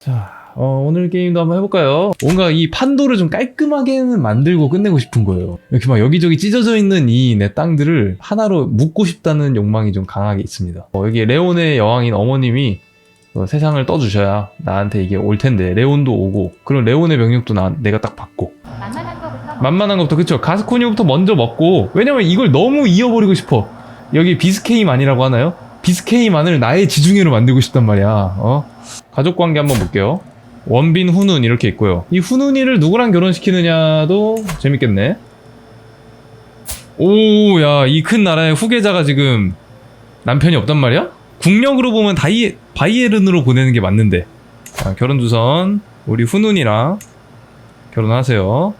자, 어, 오늘 게임도 한번 해볼까요? 뭔가 이 판도를 좀 깔끔하게는 만들고 끝내고 싶은 거예요. 이렇게 막 여기저기 찢어져 있는 이 내 땅들을 하나로 묶고 싶다는 욕망이 좀 강하게 있습니다. 어, 여기 레온의 여왕인 어머님이 어, 세상을 떠주셔야 나한테 이게 올 텐데 레온도 오고 그럼 레온의 명령도 나, 내가 딱 받고 만만한 것부터 그쵸 가스코니부터 먼저 먹고 왜냐면 이걸 너무 이어버리고 싶어 여기 비스케이만이라고 하나요? 비스케이만을 나의 지중해로 만들고 싶단 말이야. 어? 가족 관계 한번 볼게요. 원빈 훈훈 이렇게 있고요. 이 훈훈이를 누구랑 결혼시키느냐도 재밌겠네. 오 야 이 큰 나라의 후계자가 지금 남편이 없단 말이야? 국력으로 보면 다이, 바이에른으로 보내는 게 맞는데. 자, 결혼 주선 우리 훈훈이랑 결혼하세요.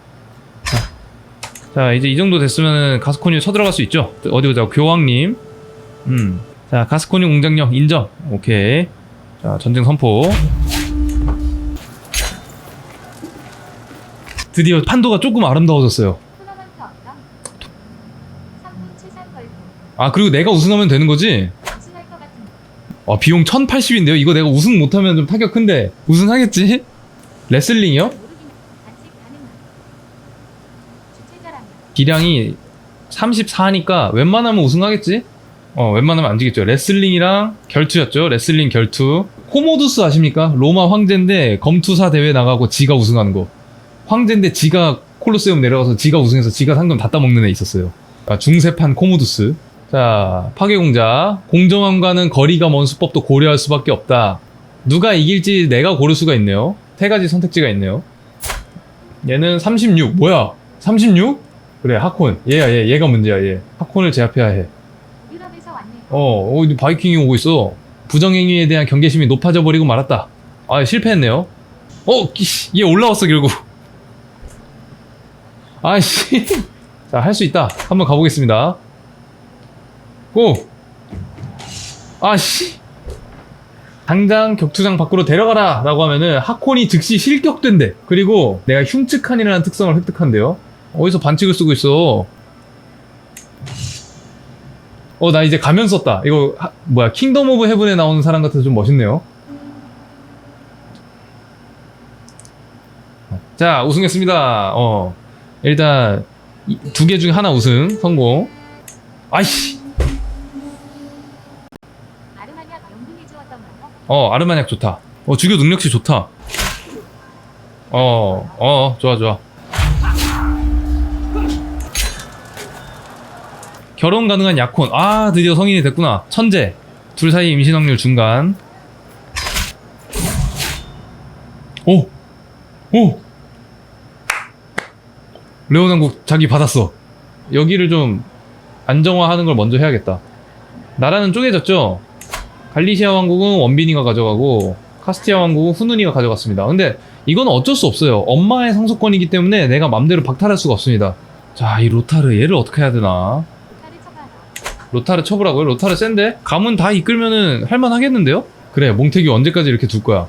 자 이제 이 정도 됐으면 가스코니 쳐들어갈 수 있죠? 어디 보자 교황님. 음 자 가스코니 공장력 인정 오케이 자 전쟁 선포 드디어 판도가 조금 아름다워졌어요 토너먼트 언덕 3분 7산 걸고 아 그리고 내가 우승하면 되는 거지? 아 비용 1080인데요 이거 내가 우승 못하면 좀 타격 큰데 우승하겠지? 레슬링이요? 기량이 34니까 웬만하면 우승하겠지? 어, 웬만하면 안 지겠죠. 레슬링이랑 결투였죠. 레슬링 결투. 코모두스 아십니까? 로마 황제인데 검투사 대회 나가고 지가 우승하는 거. 황제인데 지가 콜로세움 내려가서 지가 우승해서 지가 상금 다 따먹는 애 있었어요. 아, 중세판 코모두스. 자, 파괴공자. 공정함과는 거리가 먼 수법도 고려할 수밖에 없다. 누가 이길지 내가 고를 수가 있네요. 세 가지 선택지가 있네요. 얘는 36. 뭐야? 36? 그래 하콘 얘야 얘 얘가 문제야 얘 하콘을 제압해야 해 어, 어, 바이킹이 오고 있어. 부정행위에 대한 경계심이 높아져 버리고 말았다. 아, 실패했네요. 어, 끼씨, 얘 올라왔어, 결국. 아이씨. 자, 할 수 있다. 한번 가보겠습니다. 고! 아씨. 당장 격투장 밖으로 데려가라! 라고 하면은 하콘이 즉시 실격된대. 그리고 내가 흉측한이라는 특성을 획득한대요. 어디서 반칙을 쓰고 있어? 어, 나 이제 가면 썼다. 이거, 하- 뭐야, 킹덤 오브 헤븐에 나오는 사람 같아서 좀 멋있네요. 자, 우승했습니다. 어, 일단, 두 개 중에 하나 우승, 성공. 아이씨! 어, 아르마니악 좋다. 어, 주교 능력치 좋다. 어, 어, 좋아, 좋아. 결혼 가능한 약혼. 아, 드디어 성인이 됐구나. 천재. 둘 사이 임신 확률 중간. 오! 오! 레온 왕국 자기 받았어. 여기를 좀 안정화하는 걸 먼저 해야겠다. 나라는 쪼개졌죠? 갈리시아 왕국은 원빈이가 가져가고 카스티아 왕국은 후누니가 가져갔습니다. 근데 이건 어쩔 수 없어요. 엄마의 상속권이기 때문에 내가 맘대로 박탈할 수가 없습니다. 자, 이 로타르 얘를 어떻게 해야 되나? 로타르 쳐보라고요? 로타르 센데? 가문 다 이끌면은 할만하겠는데요? 그래, 몽태규 언제까지 이렇게 둘 거야?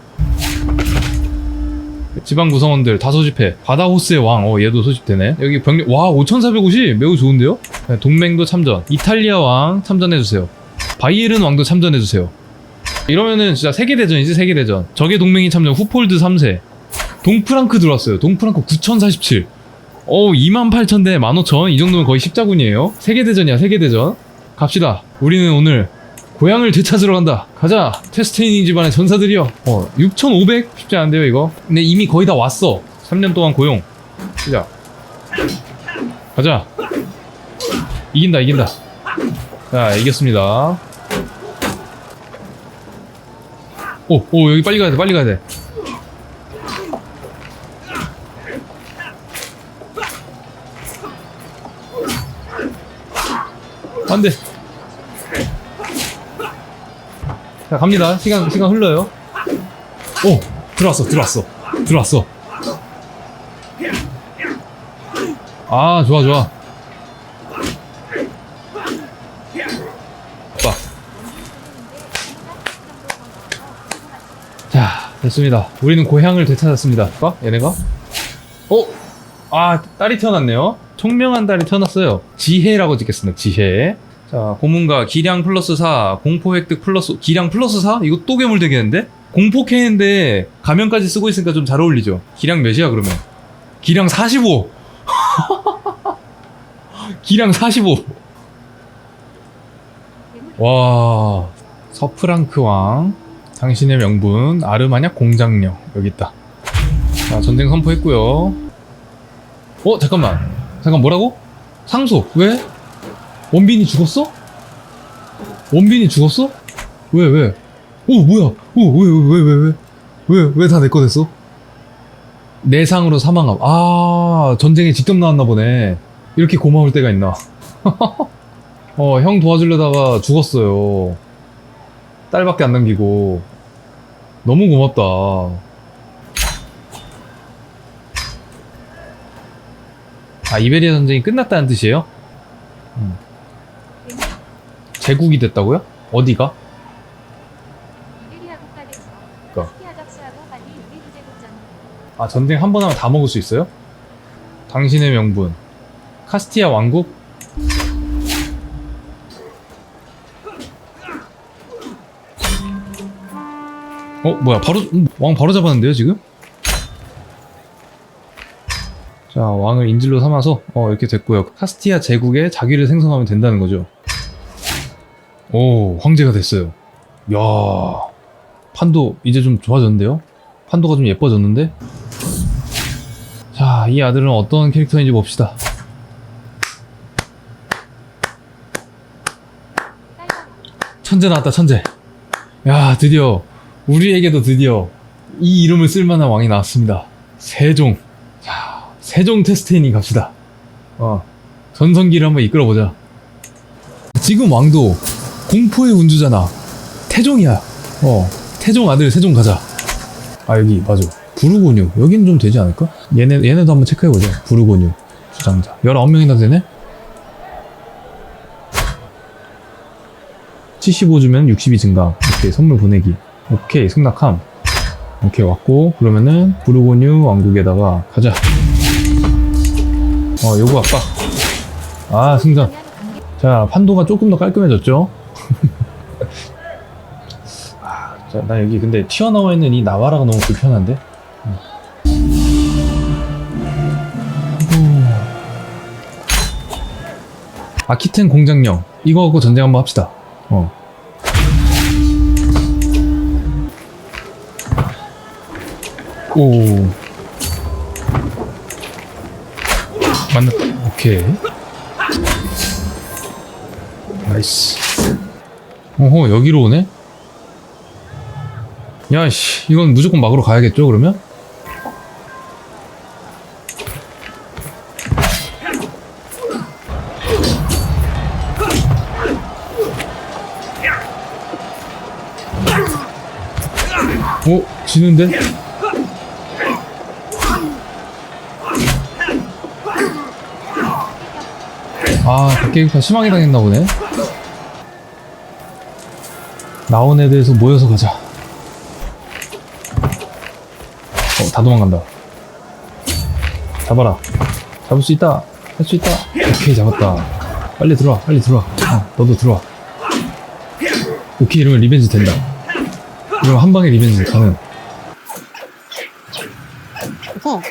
지방 구성원들 다 소집해. 바다 호스의 왕, 어, 얘도 소집되네. 여기 병력, 와, 5,450! 매우 좋은데요? 네, 동맹도 참전. 이탈리아 왕 참전해주세요. 바이에른 왕도 참전해주세요. 이러면은 진짜 세계대전이지, 세계대전. 적의 동맹이 참전, 후폴드 3세. 동프랑크 들어왔어요. 동프랑크 9,047. 어우 28,000대 15,000. 이 정도면 거의 십자군이에요. 세계대전이야, 세계대전. 갑시다. 우리는 오늘 고향을 되찾으러 간다. 가자. 테스테이닝 집안의 전사들이여. 어, 6,500? 쉽지 않은데요, 이거? 근데 이미 거의 다 왔어. 3년 동안 고용. 시작. 가자. 이긴다, 이긴다. 자, 이겼습니다. 오, 오, 여기 빨리 가야 돼, 빨리 가야 돼. 안 돼. 자, 갑니다. 시간, 시간 흘러요. 오! 들어왔어, 들어왔어. 들어왔어. 아, 좋아, 좋아. 봐. 자, 됐습니다. 우리는 고향을 되찾았습니다. 봐, 얘네가. 어? 아, 딸이 태어났네요. 총명한 딸이 태어났어요. 지혜라고 찍겠습니다. 지혜. 자, 고문가 기량 플러스 4, 공포 획득 플러스, 기량 플러스 4? 이거 또 괴물 되겠는데? 공포 캐인데 가면까지 쓰고 있으니까 좀 잘 어울리죠. 기량 몇이야 그러면? 기량 45. 기량 45. 괴물 와 서프랑크 왕 당신의 명분 아르마냐 공장령 여기 있다 자 전쟁 선포했고요 어 잠깐만 잠깐 뭐라고? 상속 왜? 원빈이 죽었어? 원빈이 죽었어? 왜 왜? 오 뭐야 오왜왜왜 왜 왜 왜 왜 왜 다 내 거 됐어? 내상으로 사망함 아 전쟁에 직접 나왔나 보네 이렇게 고마울 때가 있나 어, 형 도와주려다가 죽었어요. 딸밖에 안 남기고. 너무 고맙다. 아, 이베리아 전쟁이 끝났다는 뜻이에요? 괴물 제국이 됐다고요? 어디가? 국가대서 그러니까. 아, 전쟁 한 번 하면 다 먹을 수 있어요? 당신의 명분. 카스티아 왕국? 어, 뭐야, 바로, 음, 왕 바로 잡았는데요, 지금? 자, 왕을 인질로 삼아서, 어, 이렇게 됐고요. 카스티아 제국에 자기를 생성하면 된다는 거죠. 오, 황제가 됐어요. 야 판도 이제 좀 좋아졌는데요? 판도가 좀 예뻐졌는데? 자, 이 아들은 어떤 캐릭터인지 봅시다. 천재 나왔다, 천재. 야, 드디어, 우리에게도 드디어 이 이름을 쓸만한 왕이 나왔습니다. 세종. 자, 세종 테스테니 갑시다. 어, 전성기를 한번 이끌어보자. 지금 왕도 공포의 운주잖아. 태종이야. 어, 태종 아들 세종 가자. 아, 여기, 맞아. 부르고뉴. 여긴 좀 되지 않을까? 얘네, 얘네도 한번 체크해 보자. 부르고뉴. 주장자. 19명이나 되네? 75주면 60이 증가. 오케이, 선물 보내기. 오케이, 승낙함. 오케이, 왔고. 그러면은, 부르고뉴 왕국에다가 가자. 어, 요거 아빠. 아, 승전. 자, 판도가 조금 더 깔끔해졌죠? 아, 자, 나 여기 근데 튀어나와 있는 이 나와라가 너무 불편한데? 음. 아키텐 공장령. 이거 갖고 전쟁 한번 합시다. 어. 오. 만났다. 오케이. 나이스. 어허, 여기로 오네? 야, 씨, 이건 무조건 막으러 가야겠죠, 그러면? 오, 지는데? 아, 각계기파 심하게 당했나 보네. 나온 애들에서 모여서 가자. 어, 다 도망간다. 잡아라. 잡을 수 있다. 할 수 있다. 오케이, 잡았다. 빨리 들어와, 빨리 들어와. 어, 너도 들어와. 오케이, 이러면 리벤지 된다. 이러면 한 방에 리벤지 가능. 오케이.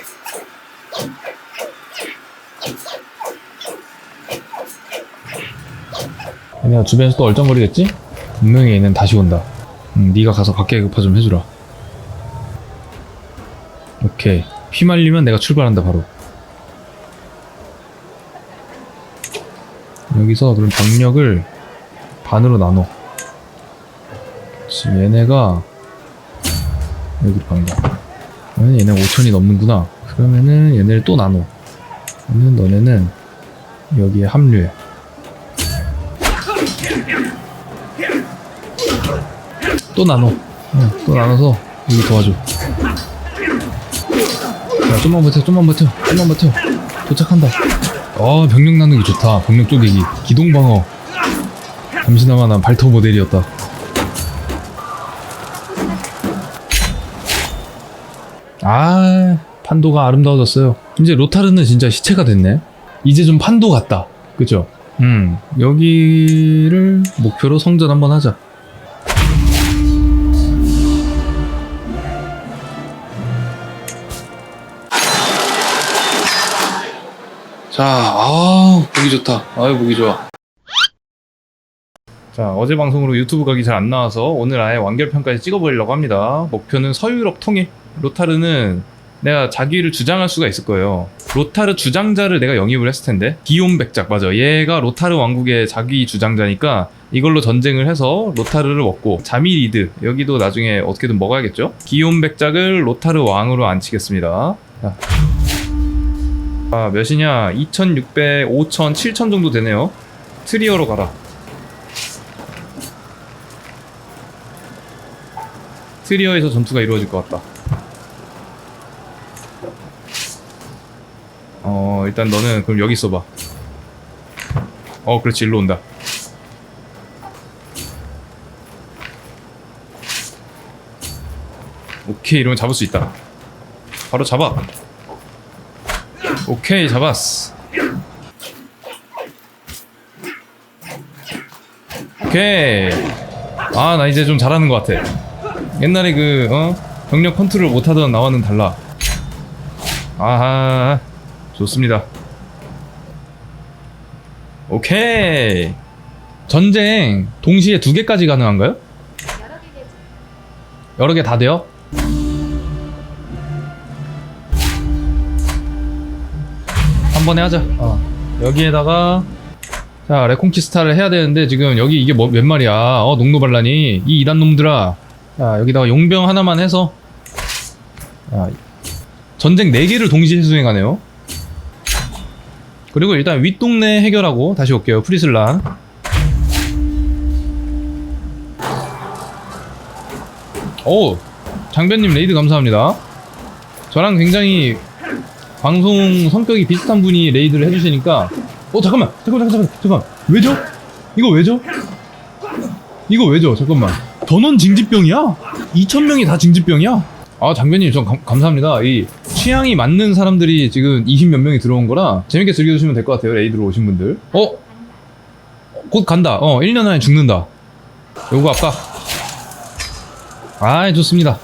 얘네가 주변에서 또 얼쩡거리겠지? 분명히 얘는 다시 온다. 음, 네가 가서 각계급파 좀 해주라. 오케이. 휘말리면 내가 출발한다 바로. 여기서 그럼 병력을 반으로 나눠. 지금 얘네가 여기 방다. 그러면 얘네 5천이 넘는구나. 그러면은 얘네를 또 나눠. 그러면 너네는 여기에 합류해. 또 나눠. 응, 또 나눠서 여기 도와줘. 야, 좀만 버텨, 좀만 버텨, 좀만 버텨. 도착한다. 어, 병력 나누기 좋다. 병력 쪼개기. 기동 방어. 잠시나마 난 발터 모델이었다. 아, 판도가 아름다워졌어요. 이제 로타르는 진짜 시체가 됐네. 이제 좀 판도 같다. 그죠? 음, 여기를 목표로 성전 한번 하자. 자, 아우, 보기 좋다. 아유, 보기 좋아. 자, 어제 방송으로 유튜브 각이 잘 안 나와서 오늘 아예 완결편까지 찍어보려고 합니다. 목표는 서유럽 통일. 로타르는 내가 자기를 주장할 수가 있을 거예요. 로타르 주장자를 내가 영입을 했을 텐데. 기욤 백작, 맞아. 얘가 로타르 왕국의 자기 주장자니까 이걸로 전쟁을 해서 로타르를 먹고 자미리드 여기도 나중에 어떻게든 먹어야겠죠. 기욤 백작을 로타르 왕으로 앉히겠습니다. 자. 아, 몇이냐? 2600, 5000, 7000 정도 되네요. 트리어로 가라. 트리어에서 전투가 이루어질 것 같다. 어, 일단 너는 그럼 여기 있어봐. 어, 그렇지, 일로 온다. 오케이, 이러면 잡을 수 있다. 바로 잡아. 오케이, 잡았어. 오케이. 아, 나 이제 좀 잘하는 것 같아. 옛날에 그, 어? 병력 컨트롤 못하던 나와는 달라. 아하, 좋습니다. 오케이. 전쟁 동시에 두 개까지 가능한가요? 여러 개 다 돼요? 한 번에 하자. 어. 여기에다가 자 레콘키스타를 해야 되는데 지금 여기 이게 뭐, 몇 마리야? 어 농노발란이 이 이란 놈들아. 자 여기다가 용병 하나만 해서 자, 전쟁 4개를 동시에 수행하네요. 그리고 일단 윗동네 해결하고 다시 올게요. 프리슬란. 오 장변님 레이드 감사합니다. 저랑 굉장히 방송 성격이 비슷한 분이 레이드를 해주시니까 어 잠깐만 잠깐만 잠깐만 잠깐만 왜죠? 이거 왜죠? 이거 왜죠? 잠깐만 전원 징집병이야? 2,000명이 다 징집병이야? 아 장변님 전 감, 감사합니다 이 취향이 맞는 사람들이 지금 20 몇 명이 들어온 거라 재밌게 즐겨주시면 될 것 같아요 레이드로 오신 분들 어? 곧 간다 어 1년 안에 죽는다 요거 아까 아 좋습니다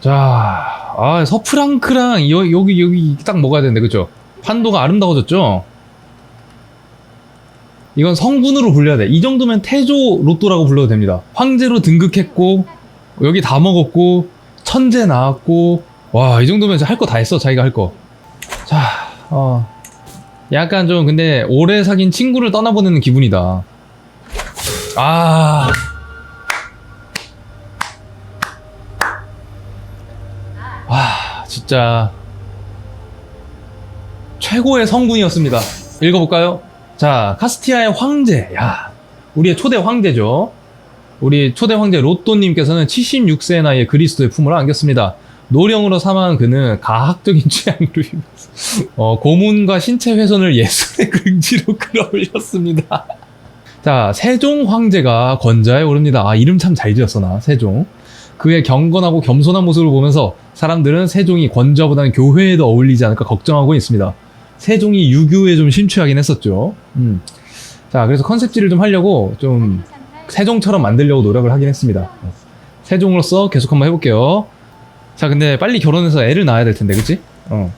자, 아, 서프랑크랑 여, 여기 여기 딱 먹어야 되는데 그죠? 판도가 아름다워졌죠? 이건 성군으로 불려야 돼. 이 정도면 태조 로또라고 불러도 됩니다. 황제로 등극했고 여기 다 먹었고 천재 나왔고 와, 이 정도면 할 거 다 했어. 자기가 할 거. 자, 어. 약간 좀 근데 오래 사귄 친구를 떠나보내는 기분이다. 아, 와 진짜 최고의 성군이었습니다. 읽어볼까요? 자 카스티아의 황제, 야 우리의 초대 황제죠. 우리 초대 황제 로또님께서는 76세의 나이에 그리스도의 품을 안겼습니다. 노령으로 사망한 그는 가학적인 취향으로 어, 고문과 신체 훼손을 예술의 긍지로 끌어올렸습니다. 자 세종 황제가 권좌에 오릅니다. 아 이름 참 잘 지었어 나 세종. 그의 경건하고 겸손한 모습을 보면서 사람들은 세종이 권좌보다는 교회에 더 어울리지 않을까 걱정하고 있습니다. 세종이 유교에 좀 심취하긴 했었죠. 음. 자, 그래서 컨셉질을 좀 하려고 좀 세종처럼 만들려고 노력을 하긴 했습니다. 어. 세종으로서 계속 한번 해볼게요. 자, 근데 빨리 결혼해서 애를 낳아야 될 텐데, 그치? 어.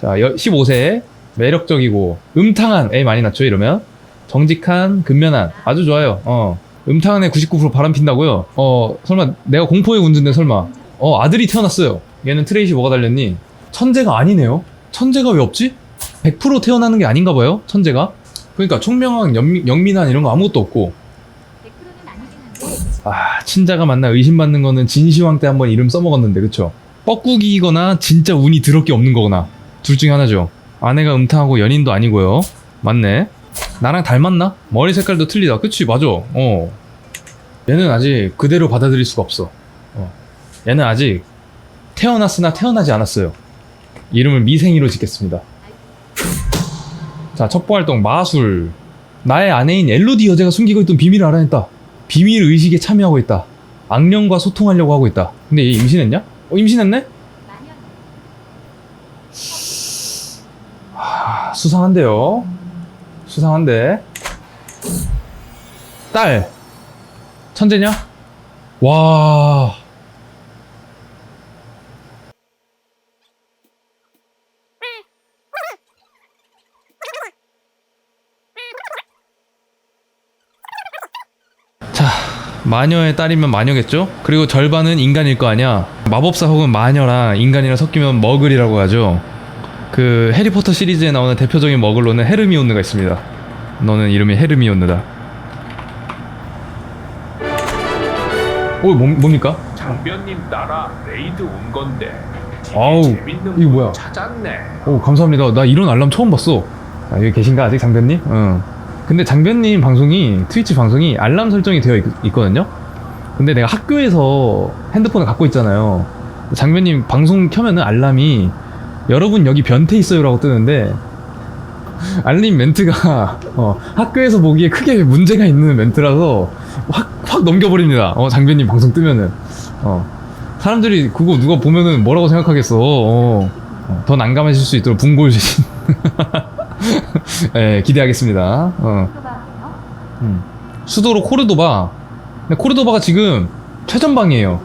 자, 15세, 매력적이고, 음탕한 애 많이 낳죠, 이러면. 정직한, 근면한. 아주 좋아요. 어. 애99% 바람 핀다고요? 어, 설마 내가 공포의 군주인데 설마. 어, 아들이 태어났어요. 얘는 트레이시 뭐가 달렸니? 천재가 아니네요. 천재가 왜 없지? 100% 태어나는 게 아닌가 봐요. 천재가. 그러니까 총명한, 영미, 영민한 이런 거 아무것도 없고. 100%는 아니긴 한데 아, 친자가 만나 의심받는 거는 진시황 때 한번 이름 써먹었는데, 그쵸? 뻐꾸기거나 진짜 운이 더럽게 없는 거거나. 둘 중에 하나죠. 아내가 음탕하고 연인도 아니고요. 맞네. 나랑 닮았나? 머리 색깔도 틀리다. 그치, 맞아. 어. 얘는 아직 그대로 받아들일 수가 없어. 어. 얘는 아직 태어났으나 태어나지 않았어요. 이름을 미생이로 짓겠습니다. 자, 첩보 활동 마술. 나의 아내인 엘로디 여자가 숨기고 있던 비밀을 알아냈다. 비밀 의식에 참여하고 있다. 악령과 소통하려고 하고 있다. 근데 얘 임신했냐? 어, 임신했네? 아, 수상한데요. 수상한데. 딸. 천재냐? 와. 자, 마녀의 딸이면 마녀겠죠? 그리고 절반은 인간일 거 아니야. 마법사 혹은 마녀랑 인간이랑 섞이면 머글이라고 하죠. 그 해리포터 시리즈에 나오는 대표적인 머글로는 헤르미온느가 있습니다. 너는 이름이 헤르미온느다. 오, 뭐, 뭡니까? 장변님 따라 레이드 온 건데 되게 아우, 재밌는 이거 분 뭐야? 찾았네 오, 감사합니다. 나 이런 알람 처음 봤어. 아, 여기 계신가 아직 장변님? 응. 근데 장변님 방송이 트위치 방송이 알람 설정이 되어 있, 거든요 근데 내가 학교에서 핸드폰을 갖고 있잖아요. 장변님 방송 켜면은 알람이 여러분 여기 변태 있어요라고 뜨는데 알림 멘트가 어, 학교에서 보기에 크게 문제가 있는 멘트라서 확, 확 넘겨버립니다. 어, 장변님 방송 뜨면은. 어. 사람들이 그거 누가 보면은 뭐라고 생각하겠어. 어. 어, 더 난감해질 수 있도록 분골 주신. 예, 기대하겠습니다. 어. 음. 수도로 코르도바. 근데 코르도바가 지금 최전방이에요.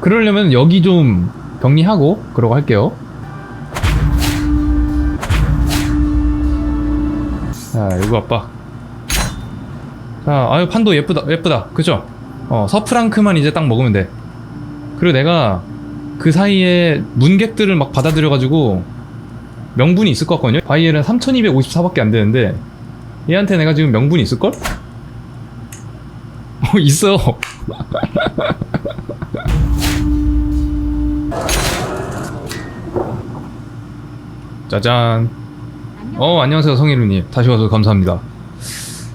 그러려면 여기 좀 격리하고 그러고 할게요. 자, 이거 아빠. 자, 아유 판도 예쁘다, 예쁘다, 그죠? 어, 서프랑크만 이제 딱 먹으면 돼. 그리고 내가 그 사이에 문객들을 막 받아들여가지고 명분이 있을 것 같거든요. 바이엘은 3254밖에 안 되는데 얘한테 내가 지금 명분이 있을걸? 어, 있어. 짜잔. 어, 안녕하세요, 성희루님. 다시 와서 감사합니다.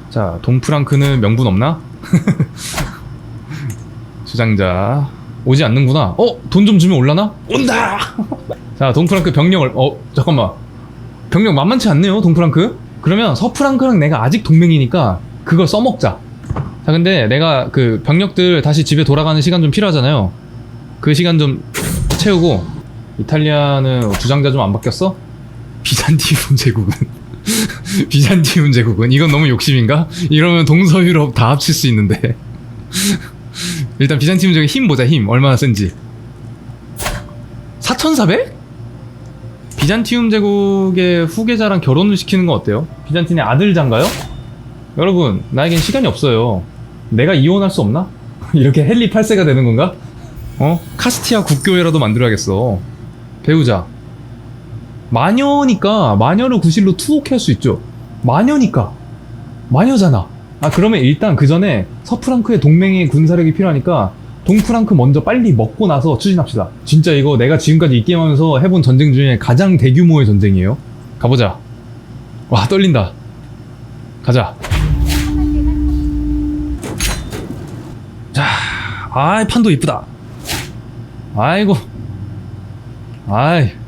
자, 동프랑크는 명분 없나? 주장자. 오지 않는구나. 어? 돈 좀 주면 올라나? 온다! 자, 동프랑크 병력을, 어, 잠깐만. 병력 만만치 않네요, 동프랑크? 그러면 서프랑크랑 내가 아직 동맹이니까 그걸 써먹자. 자, 근데 내가 그 병력들 다시 집에 돌아가는 시간 좀 필요하잖아요. 그 시간 좀 채우고, 이탈리아는 주장자 좀 안 바뀌었어? 비잔티움 제국은 비잔티움 제국은 이건 너무 욕심인가? 이러면 동서유럽 다 합칠 수 있는데 일단 비잔티움 제국 힘 보자 힘 얼마나 센지 4400? 비잔티움 제국의 후계자랑 결혼을 시키는 건 어때요? 비잔틴의 아들장가요? 여러분 나에겐 시간이 없어요 내가 이혼할 수 없나? 이렇게 헨리 8세가 되는 건가? 어? 카스티아 국교회라도 만들어야겠어 배우자 마녀니까 마녀를 구실로 투옥할 수 있죠. 마녀니까 마녀잖아. 아 그러면 일단 그 전에 서프랑크의 동맹의 군사력이 필요하니까 동프랑크 먼저 빨리 먹고 나서 추진합시다. 진짜 이거 내가 지금까지 이 게임 하면서 해본 전쟁 중에 가장 대규모의 전쟁이에요. 가보자. 와 떨린다. 가자. 자, 아이 판도 이쁘다. 아이고. 아이.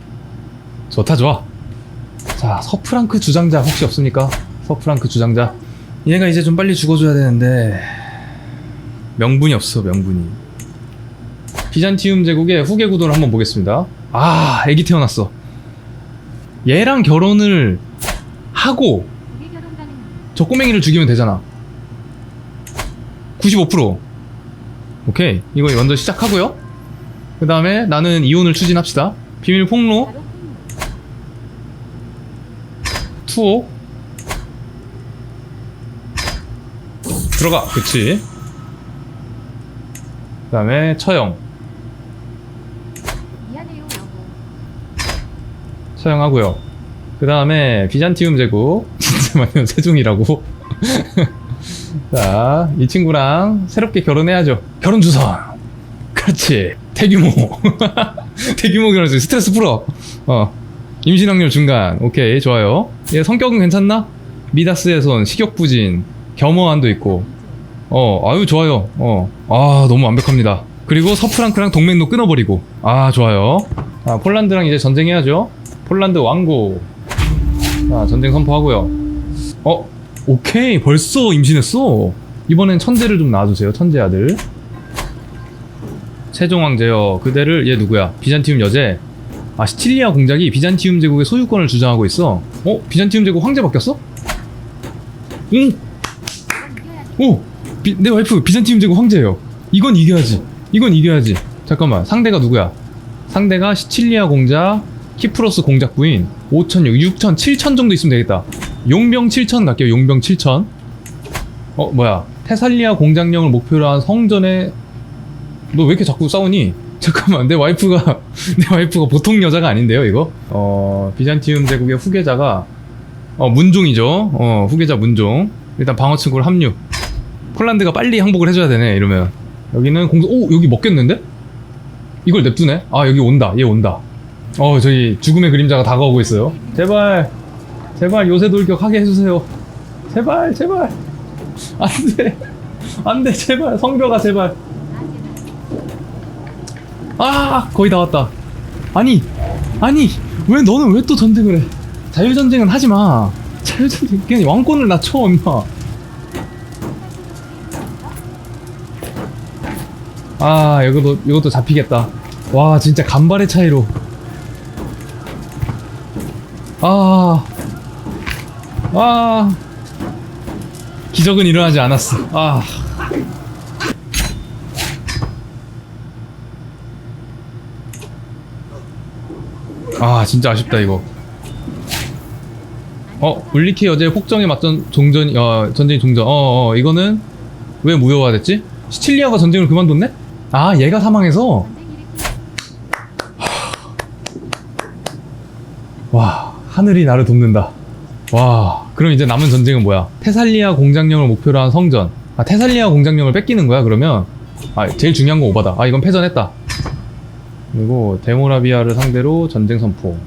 좋다 좋아. 자 서프랑크 주장자 혹시 없습니까? 서프랑크 주장자. 얘가 이제 좀 빨리 죽어줘야 되는데. 명분이 없어 명분이. 비잔티움 제국의 후계 구도를 한번 보겠습니다. 아 애기 태어났어. 얘랑 결혼을 하고. 저 꼬맹이를 죽이면 되잖아. 95% 오케이. 이거 먼저 시작하고요. 그 다음에 나는 이혼을 추진합시다. 비밀 폭로 투오 들어가. 그치? 그 다음에 처형. 처형하고요. 그 다음에 비잔티움 제국. 진짜 많이 세종이라고. 자 이 친구랑 새롭게 결혼해야죠. 결혼 주선 그렇지. 대규모. 대규모 결혼식 스트레스 풀어. 어. 임신 확률 중간. 오케이. 좋아요 얘 성격은 괜찮나? 미다스의 손 식욕부진 겸허함도 있고. 어 아유 좋아요. 어 아 너무 완벽합니다. 그리고 서프랑크랑 동맹도 끊어버리고. 아 좋아요. 아 폴란드랑 이제 전쟁해야죠. 폴란드 왕고. 자 전쟁 선포하고요. 어 오케이. 벌써 임신했어. 이번엔 천재를 좀 낳아주세요 천재 아들. 세종 황제요 그대를 얘 누구야? 비잔티움 여제 아 시칠리아 공작이 비잔티움 제국의 소유권을 주장하고 있어 어 비잔티움 제국 황제 바뀌었어? 응. 오! 비- 내 와이프 비잔티움 제국 황제예요. 이건 이겨야지. 이건 이겨야지. 잠깐만. 상대가 누구야? 상대가 시칠리아 공작, 키프로스 공작 부인 5천, 6천, 7천 정도 있으면 되겠다. 용병 7천 갈게요. 용병 7천. 어, 뭐야? 테살리아 공장령을 목표로 한 성전에 너 왜 이렇게 자꾸 싸우니? 잠깐만 내 와이프가 내 와이프가 보통 여자가 아닌데요 이거? 어 비잔티움 제국의 후계자가 어 문종이죠. 어 후계자 문종. 일단 방어 친구를 합류. 폴란드가 빨리 항복을 해줘야 되네 이러면. 여기는 공소 오 여기 먹겠는데? 이걸 냅두네? 아 여기 온다. 얘 온다. 어 저기 죽음의 그림자가 다가오고 있어요. 제발 제발 요새 돌격하게 해주세요. 제발 제발. 안돼. 안돼 제발. 성벽아 제발 아 거의 다 왔다. 아니 아니 왜 너는 왜 또 전쟁을 해? 자유전쟁은 하지마. 자유전쟁 그냥 왕권을 낮춰 임마. 아 이것도 이것도 잡히겠다. 와 진짜 간발의 차이로. 아 아, 기적은 일어나지 않았어. 아. 아, 진짜 아쉽다, 이거. 어, 울리키 어제 혹정에 맞던 종전, 어, 전쟁이 종전. 어, 어, 이거는 왜 무효화 됐지? 시칠리아가 전쟁을 그만뒀네? 아, 얘가 사망해서? 와, 하늘이 나를 돕는다. 와, 그럼 이제 남은 전쟁은 뭐야? 테살리아 공장령을 목표로 한 성전. 아, 테살리아 공장령을 뺏기는 거야, 그러면? 아, 제일 중요한 건 오바다. 아, 이건 패전했다. 그리고 데모라비아를 상대로 전쟁 선포.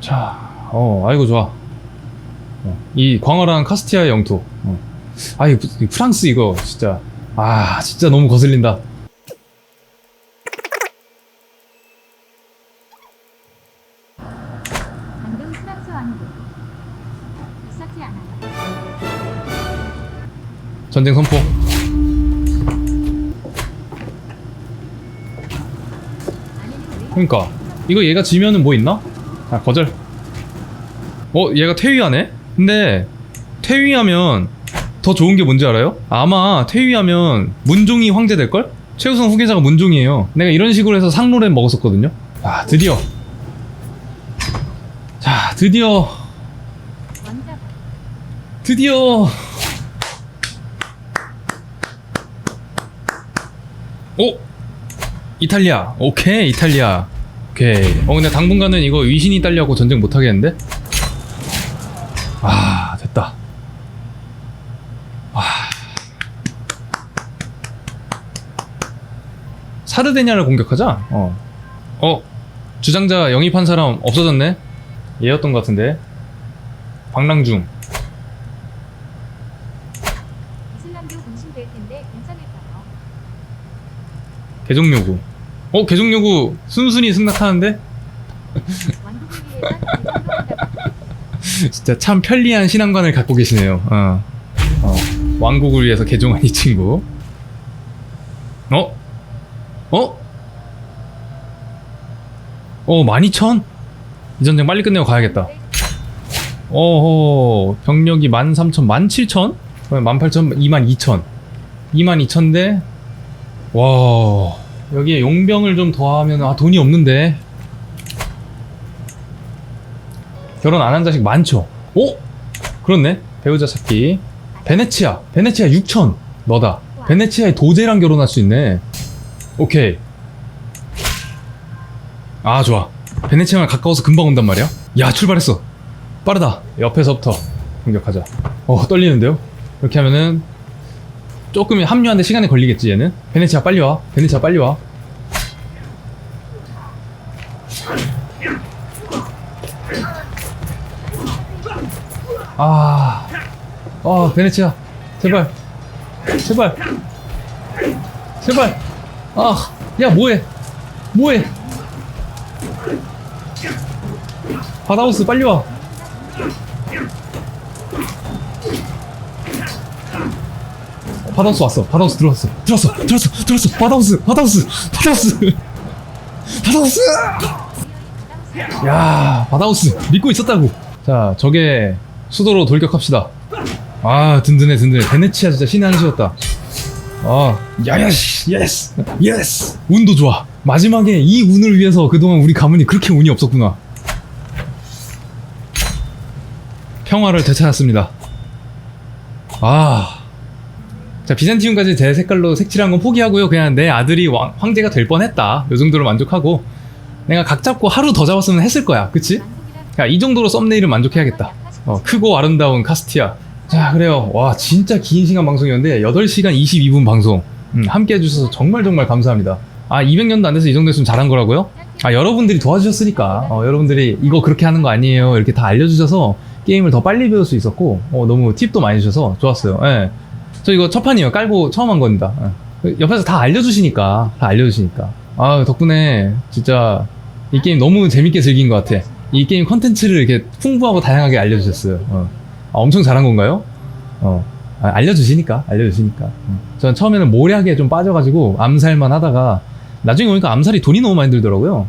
자, 어, 아이고, 좋아. 어, 이 광활한 카스티아의 영토. 어. 아, 이 프- 이 프랑스 이거, 진짜. 아, 진짜 너무 거슬린다. 방금 프랑스 왕국 비싸지 않아요. 전쟁 선포. 그러니까 이거 얘가 지면은 뭐 있나? 아 거절. 어 얘가 퇴위하네? 근데 퇴위하면 더 좋은 게 뭔지 알아요? 아마 퇴위하면 문종이 황제 될 걸? 최우선 후계자가 문종이에요. 내가 이런 식으로 해서 상로를 먹었었거든요. 아 드디어. 자 드디어 드디어. 오 이탈리아. 오케이 이탈리아. 오케이. 어 근데 당분간은 이거 위신 이탈리아하고 전쟁 못 하겠는데? 아 됐다. 아. 사르데냐를 공격하자. 어. 어 주장자 영입한 사람 없어졌네. 얘였던 것 같은데. 방랑 중. 이슬람교 공신될 텐데 괜찮을까요? 개종 요구. 어, 개종 요구 순순히 승낙하는데? 진짜 참 편리한 신앙관을 갖고 계시네요. 어. 어. 왕국을 위해서 개종한 이 친구. 어? 어? 어, 12,000? 이 전쟁 빨리 끝내고 가야겠다. 어허, 병력이 13,000, 17,000? 18,000, 22,000. 22,000대, 와, 여기에 용병을 좀 더하면, 아, 돈이 없는데. 결혼 안 한 자식 많죠? 오! 그렇네. 배우자 찾기. 베네치아. 베네치아 6천. 너다. 베네치아의 도제랑 결혼할 수 있네. 오케이. 아, 좋아. 베네치아랑 가까워서 금방 온단 말이야. 야, 출발했어. 빠르다. 옆에서부터 공격하자. 어, 떨리는데요? 이렇게 하면은 조금 합류하는데 시간이 걸리겠지, 얘는. 베네치아 빨리 와. 베네치아 빨리 와. 아, 아 베네치아, 제발, 제발, 제발. 아, 야 뭐해, 뭐해? 바다우스 빨리 와. 어, 바다우스 왔어. 바다우스 들어왔어. 들어왔어. 들어왔어. 들어왔어. 바다우스. 바다우스. 바다우스. 바다우스. 야, 바다우스 믿고 있었다고. 자, 저게 수도로 돌격합시다. 아, 든든해, 든든해. 베네치아 진짜 신의 한 수였다. 아, 야야시, 예스, 예스. 운도 좋아. 마지막에 이 운을 위해서 그동안 우리 가문이 그렇게 운이 없었구나. 평화를 되찾았습니다. 아. 자, 비잔티움까지 제 색깔로 색칠한 건 포기하고요. 그냥 내 아들이 왕, 황제가 될 뻔했다. 요 정도로 만족하고 내가 각 잡고 하루 더 잡았으면 했을 거야. 그치? 야, 이 정도로 썸네일은 만족해야겠다. 어, 크고 아름다운 카스티아. 자, 그래요. 와, 진짜 긴 시간 방송이었는데 8시간 22분 방송. 음, 함께 해주셔서 정말 정말 감사합니다. 아, 200년도 안 돼서 이 정도 했으면 잘한 거라고요? 아, 여러분들이 도와주셨으니까. 어, 여러분들이 이거 그렇게 하는 거 아니에요. 이렇게 다 알려주셔서 게임을 더 빨리 배울 수 있었고, 어, 너무 팁도 많이 주셔서 좋았어요. 예. 저 이거 첫 판이에요. 깔고 처음 한 겁니다. 예. 옆에서 다 알려주시니까. 다 알려주시니까. 아, 덕분에 진짜 이 게임 너무 재밌게 즐긴 것 같아. 이 게임 컨텐츠를 이렇게 풍부하고 다양하게 알려주셨어요. 어. 아, 엄청 잘한 건가요? 어. 아, 알려주시니까, 알려주시니까. 음. 전 처음에는 모략에 좀 빠져가지고 암살만 하다가 나중에 보니까 암살이 돈이 너무 많이 들더라고요.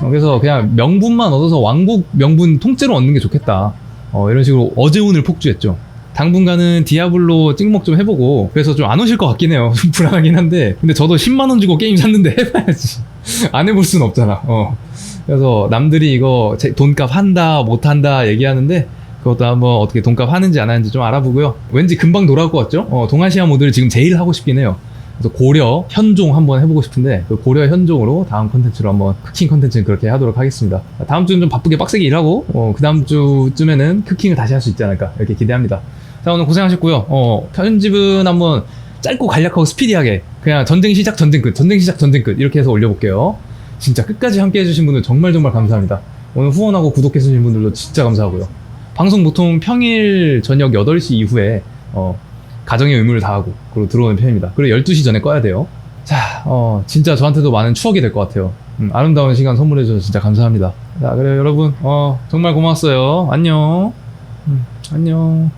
어, 그래서 그냥 명분만 얻어서 왕국 명분 통째로 얻는 게 좋겠다. 어, 이런 식으로 어제운을 폭주했죠. 당분간은 디아블로 찍먹 좀 해보고 그래서 좀 안 오실 것 같긴 해요. 좀 불안하긴 한데 근데 저도 10만 원 주고 게임 샀는데 해봐야지. 안 해볼 순 없잖아. 어. 그래서 남들이 이거 제- 돈값 한다 못 한다 얘기하는데 그것도 한번 어떻게 돈값 하는지 안 하는지 좀 알아보고요. 왠지 금방 돌아올 것 같죠? 어, 동아시아 모드를 지금 제일 하고 싶긴 해요. 그래서 고려 현종 한번 해보고 싶은데 그 고려 현종으로 다음 컨텐츠로 한번 쿠킹 컨텐츠는 그렇게 하도록 하겠습니다. 다음 주는 좀 바쁘게 빡세게 일하고 어, 그 다음 주쯤에는 쿠킹을 다시 할 수 있지 않을까 이렇게 기대합니다. 자 오늘 고생하셨고요. 어, 편집은 한번 짧고 간략하고 스피디하게 그냥 전쟁 시작 전쟁 끝 전쟁 시작 전쟁 끝 이렇게 해서 올려볼게요. 진짜 끝까지 함께 해주신 분들 정말 정말 감사합니다. 오늘 후원하고 구독해주신 분들도 진짜 감사하고요. 방송 보통 평일 저녁 8시 이후에 어, 가정의 의무를 다하고 그리고 들어오는 편입니다. 그리고 12시 전에 꺼야 돼요. 자, 어, 진짜 저한테도 많은 추억이 될 것 같아요. 음, 아름다운 시간 선물해주셔서 진짜 감사합니다. 자, 그래요, 여러분. 어, 정말 고마웠어요. 안녕. 음, 안녕.